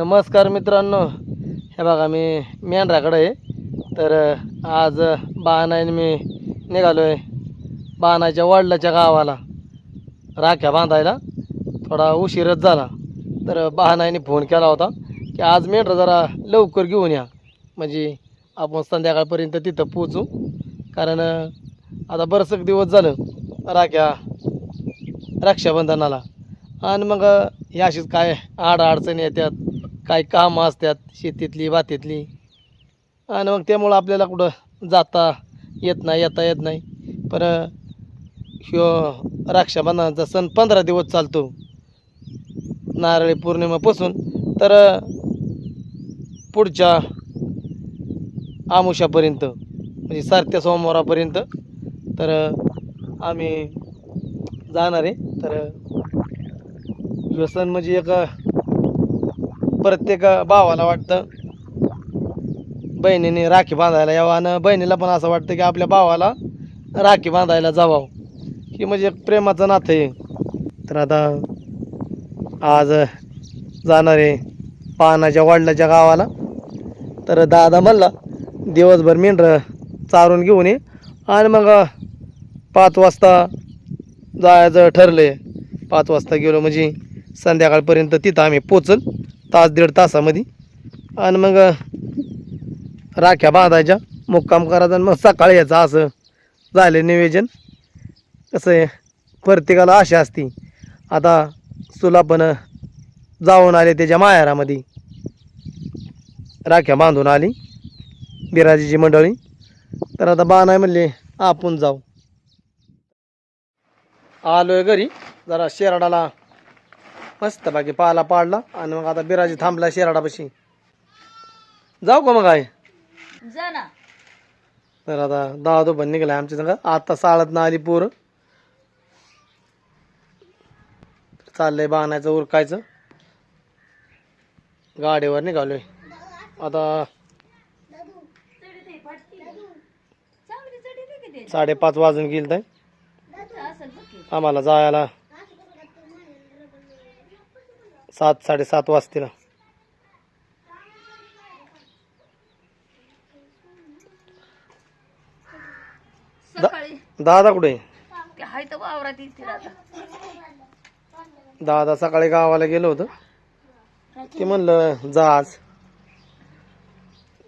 नमस्कार मित्रांनो. हे बघा मी मेंढराकडे आहे. तर आज बाणाने मी निघालो आहे बाणाच्या वडिलाच्या गावाला. राख्या बांधायला. थोडा उशीरच झाला. तर बहानाने फोन केला होता की आज मेंढरा जरा लवकर घेऊन या. म्हणजे आपण संध्याकाळपर्यंत तिथं पोचू कारण आता बरंच दिवस झालं राख्या रक्षाबंधनाला. आणि मग हे अशीच काय आड अडचणी येतात काय कामं असतात शेतीतली बातीतली आणि मग त्यामुळं आपल्याला कुठं जाता येत नाही येता येत नाही. पण ह्यो रक्षाबंधनाचा सण पंधरा दिवस चालतो. नारळी पौर्णिमापासून. तर पुढच्या आमुषापर्यंत म्हणजे सारथ्या सोमवारापर्यंत तर आम्ही जाणार आहे. तर ह्यो सण म्हणजे एक प्रत्येक भावाला वाटतं. बहिणीने राखी बांधायला यावं आणि बहिणीला पण असं वाटतं की आपल्या भावाला राखी बांधायला जावं. ही म्हणजे एक प्रेमाचं नातं आहे. तर आता आज जाणार आहे पानाच्या वडिलाच्या गावाला. तर दादा म्हणला दिवसभर मेंढरं चारून घेऊन ये आणि मग पाच वाजता जायचं ठरलं आहे पाच वाजता गेलो म्हणजे संध्याकाळपर्यंत तिथं आम्ही पोचल. तास दीड तासामध्ये. आणि मग राख्या बांधायच्या मुक्काम करायचा आणि मग सकाळी यायचं असं झालं नियोजन. कसं आहे प्रत्येकाला आशा असती. आता सुला पण जाऊन आले त्याच्या माहेरामध्ये. राख्या बांधून आली बिराजीची मंडळी. तर आता बाणाय म्हणले आपण जाऊ. आलोय घरी जरा शेराडाला मस्त बाकी पाला पाडला आणि मग आता बिराजी थांबला शेराडापाशी. जाऊ का मग आहे जा ना. तर आता दहा तो पण निघालाय आमच्या संग. आता साळत ना आली पोरं. चाललंय बाणायचं उरकायचं. गाडीवर निघालोय. आता दे साडेपाच वाजून गेल तर आम्हाला जायला सात साडेसात वाजतील. सकाळी. दादा कुठे? आहे? ते हाय तर वावरात येतील आता. दादा सकाळी गावाला गेलो होतं. ते म्हणलं जा आज.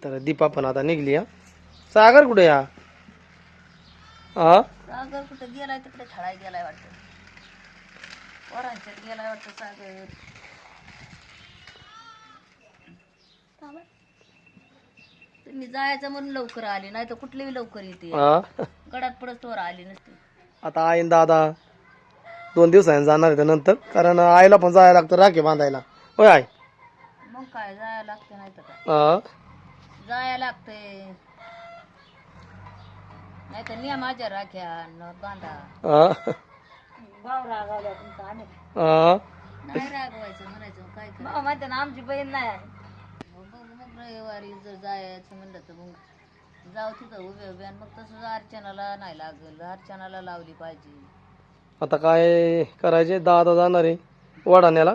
तर दीपा पण आता निघली हा. सागर कुठे या हा सागर कुठं गेलाय तिकडे खेळाय गेलाय वाटतं. पोरांच्यात गेलाय वाटतं सागर. तुम्ही जायचं म्हणून लवकर आली नाही तर कुठलीही लवकर येते. हा? गडात पडत वर आली नसती. आता आईन दादा दोन दिवसांनी जाणार आहे नंतर कारण आईला पण जायला लागतं राखी बांधायला. होय आई? मग काय जायला लागते नाही तर काय. हा? लागते नाही तर निया माझ्या राख्या न बांधा. हा? भाव रागावल्या तुमचा आणि हा? नाही रागवायचं म्हणायचं काय भाऊ माहिती ना आमची बहीण नाही रविवारी जर जायचं म्हणलं तर मग जाऊ तिथं उभे उभे आणि मग तसं अर्चनाला नाही लागल. अर्चनाला लावली पाहिजे. आता काय करायचे? दादा जाणार आहे वडाण्याला.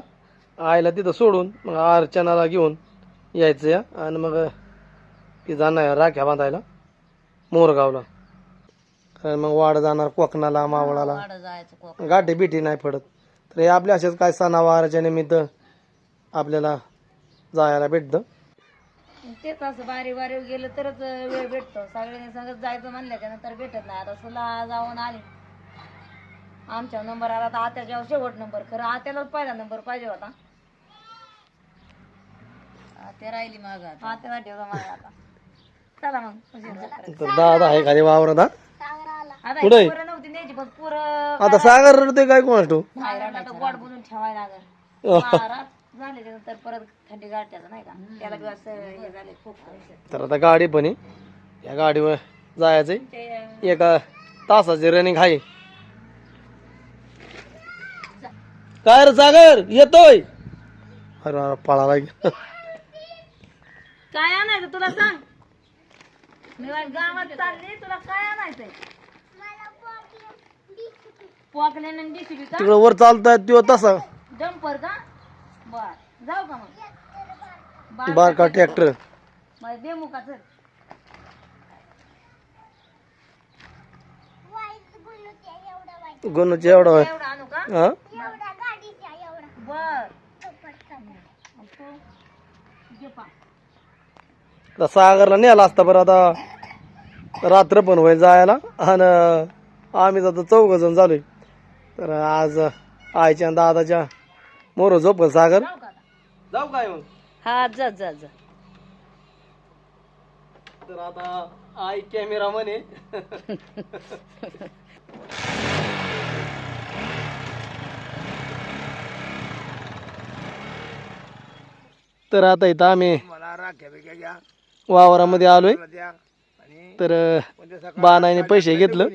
आईला तिथं सोडून मग अर्चनाला घेऊन यायचं या. आणि मग ती जाणार राख्या बांधायला मोरगावला. कारण मग वाड जाणार कोकणाला मावळाला. वाड जायचं कोक गाठी बिठी नाही पडत. तर हे आपल्या असेच काय सणावाराच्या निमित्त आपल्याला जायला भेटतं. तेच असं बारी बारी गेलं तरच वेळ भेटतो. सगळ्यांनी सांगत जायचं म्हणल्याच्या नंतर भेटत नाही. आता सुला जाऊन आली. आमच्या नंबर आला तर आत्याच्या शेवट नंबर. खरं आत्यालाच पहिला नंबर पाहिजे होता. आत्या राहिली माग आत्याला ठेवला माग आता. चला मग. तर दादा आहे खाली वावरात? आता कुठे? पोरं नव्हती न्यायची पण पुरं आता सागर रडतोय काय तो गोड बनवून ठेवायला लागल. रात झाले नंतर परत थंडी गाठ्याचं नाही का? त्याला बी असं हे झाले खूप तर आता गाडी पण आहे. या गाडीवर जायचंय. एका तासाची रनिंग आहे. काय रे सागर? येतोय. अरे अरे, पळाला गेला. काय आणायचं तुला सांग? मी वाट गावात चालली तुला काय आणायचंय? पॉकलेन आणि DCB का? तिकडं वर चालताय तो तसा. जम्पर का? बर. जाऊ का मग? बारका ट्रॅक्टर? मग दे मुका चल गुन्हूचे एवढा होय. एवढा आणू का? हा? बर मग तू घे पा. आता सागरला नेला असता बरं आता. रात्र पण होईल जायला. आणि आम्ही आता चौघ जण झालोय. तर आज आईच्या आणि दादाच्या मोर झोप सागर? जाऊ का? आता? जाऊ काय मग हा जा जा जा. तर आता आई कॅमेरा म्हणे. तर आता इथं आम्ही वावरामध्ये आलोय. तर बाणाने पैसे घेतलं.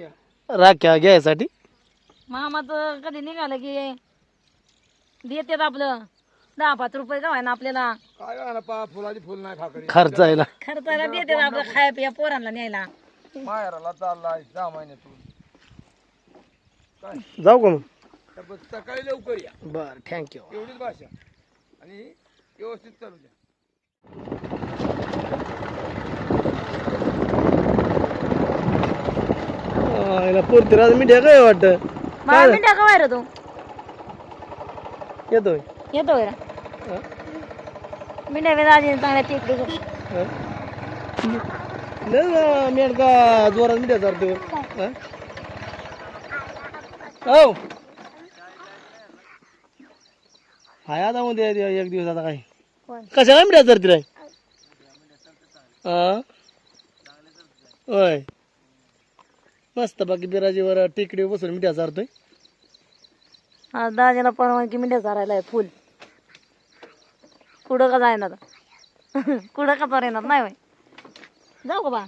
राख्या घ्यायसाठी. मामा तर कधी निघालं की? देतात आपलं. दहा पाच रुपये का ना आपल्याला. खर्चायला. खर्चाला देतात आपलं खाया पिया पोरांना न्यायला. माहेराला चाललाय सहा महिन्यातून. जाऊ का मग? तर सकाळी लवकर या. बर थँक्यू एवढीच भाषा. आणि व्यवस्थित चालू द्या. पुरतीराज मिठ्या काय वाटत? मला मिठा का तू? येतोय. येतो रे मिठा बी दाजी चांगल्या टेकडी मेडका जोरात मिठ्या चालतो हो. हाय आता मध्ये एक दिवस आता काय? कशा काय मिठ्या चालती रे हा. होय. मस्त बाकी बिराजीवर टेकडी बसून मिठ्या चारतोय. हा दाजीला परवानगी मिठा चारायला आहे फुल. कुठं का जायना आता कुठं का चार येणार नाही होय जाऊ का बा?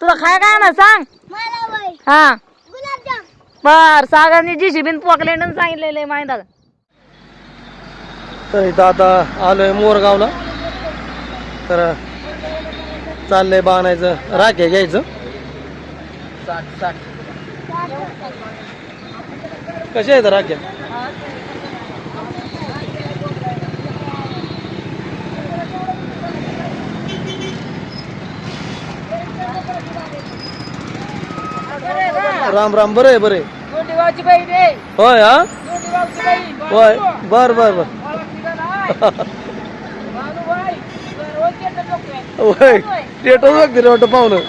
तुला खाय काय ना सांग? हा. बर सागरने जी शिबीन पोकलेंड सांगितलेलं आहे माहिती तर इथं आता आलोय मोरगावला. तर चाललंय बाणायचं राखे घ्यायचं. साठ साठ. कशा आहेत राख्या राम राम बरं आहे बरं आहे. होय हा होय बर बर बर होय टेटच बघते वाटतं पाहुणं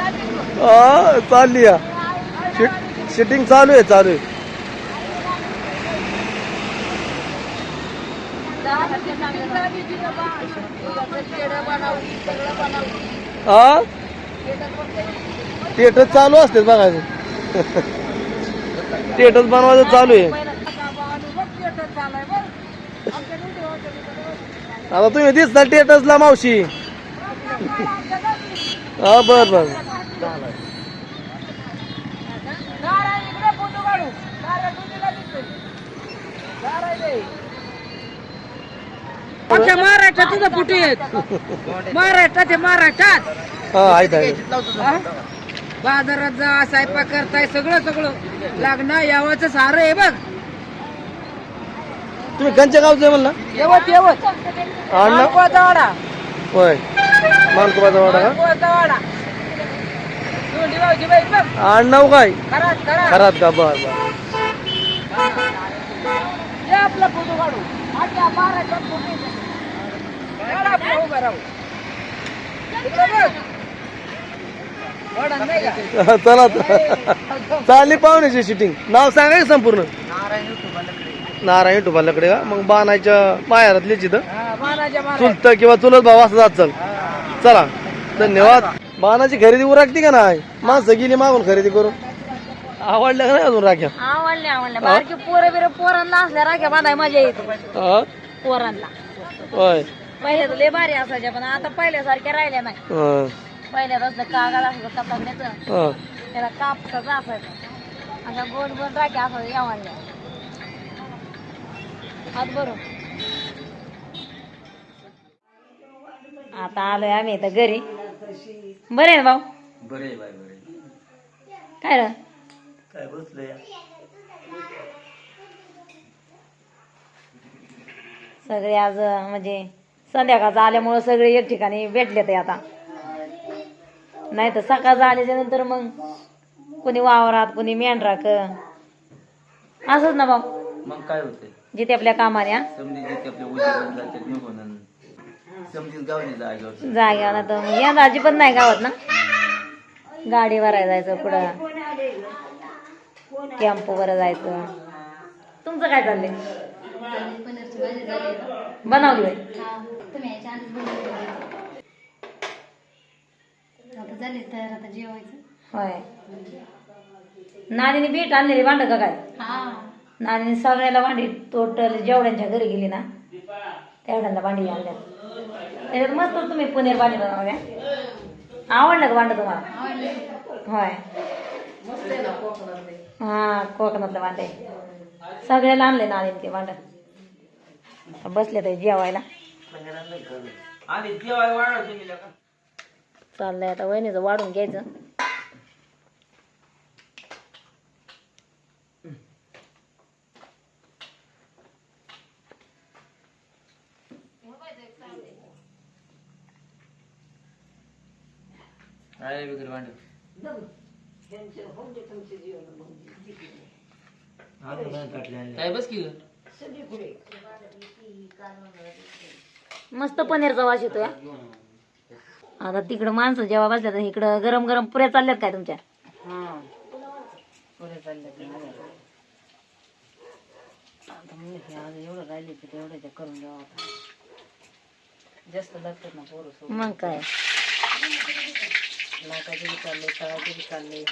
हा चालली या. शिटिंग चालू आहे चालू आहे. हा? टेटच चालू असते बघायचं. थिएटर बनवायचं चालू आहे. आता तुम्ही दिसता थिएटर्सला मावशी. हा बर बर. कुठे आहेत महाराष्ट्रात हे महाराष्ट्रात. हा आहेत? बाजारात जा स्वयंपाक करताय सगळं सगळं. लागणं यावाचं सारं आहे बघ. तुम्ही कंच्या गावचं आहे म्हणला? येवत येवत. वाडा होय. मानकुबाचा वाडा का? आडनाव काय? खरात खरा खरात का? बर बर. चला आता. चालली पाहुण्याची शिटिंग नाव सांगा की संपूर्ण. नारायण टुपाल्याकडे का? मग बाणाच्या माहेरातली तिथं हा, चुलत किंवा चुलत भाऊ असं जात चल. चला. धन्यवाद बाणाची खरेदी उरकती का नाही? माणसं गेली मागून खरेदी करून आवडल्या का नाही अजून राख्या? आवडले आवडले बारकी पोरं बिरं पोरांना असल्या राख्या बांधाय मजा येते. हा? पोरांना. होय. पहिले तर लय भारी असायच्या पण आता पहिल्यासारख्या राहिल्या नाही. हा, पहिल्यात असलं कागद असायचं कपाटण्याचं हा. त्याला कापसाचं असायचं. अशा गोल गोल राख्या असायच्या यावाल्या हात भरून. आता आलोय आम्ही इथं घरी. बरे ना भाऊ? बरे बाय बरे काय र काय बसलं सगळे आज म्हणजे संध्याकाळचं आल्यामुळं सगळे एक ठिकाणी भेटले ते आता. नाही तर सकाळचं आल्याच्यानंतर मग कोणी वावरात कोणी मेंढराक. असंच ना भाऊ? मग काय जिथे आपल्या कामाने हा? समजी जिथे आपल्या उद्या जातात निघून गावली जागेवर जाग्याला तर मग यंदा अजिबात नाही गावात ना? गाडी भरायला जायचं पुढं. टेम्पो वर जायचं. तुमचं काय चाललंय? बनवली होय. होय. नानीने बीट आणलेली भांड का काय? नानीने सगळ्याला भांडी टोटल जेवढ्यांच्या घरी गेली ना तेवढ्यांना भांडी आणल्या त्याच्यात मस्त तुम्ही पनीर भांडी बनवल्या आवडलं का भांड तुम्हाला? होय. हा कोकणातलं भांडे सगळ्याला आणले नानीने ते भांड आता बसले ते जेवायला. चाललंय आता वहिनीचं वाढून घ्यायचं. काय वगैरे भांडे काय बस की मस्त पनीरचा वास येतोय. हा. आता तिकडं माणसं जेव्हा बसल्या तर इकडं गरम गरम पुऱ्या चालल्यात काय तुमच्या? जास्त लागतात ना पोरं मग काय? लाटाचे बी चालले तळाचे बी चालले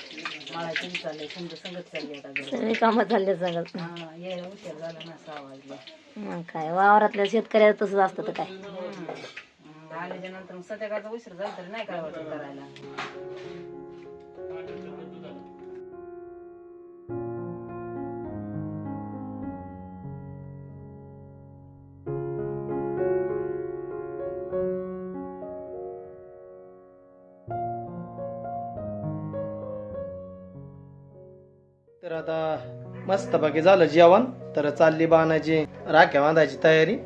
माळाचे बी चालले समजा संगत चालले आता घरी. सगळी कामं चालले सगळं हा यायला उशीर झाला ना सहा वाजले मग काय वावरातल्या शेतकऱ्याला तसंच असतं तर काय. आल्याच्यानंतर मग संध्याकाळचा उशीर झाला तरी नाही काय वाटत करायला. तर आता मस्त बाकी झालं जेवण. तर चालली बाणाची राख्या बांधायची तयारी.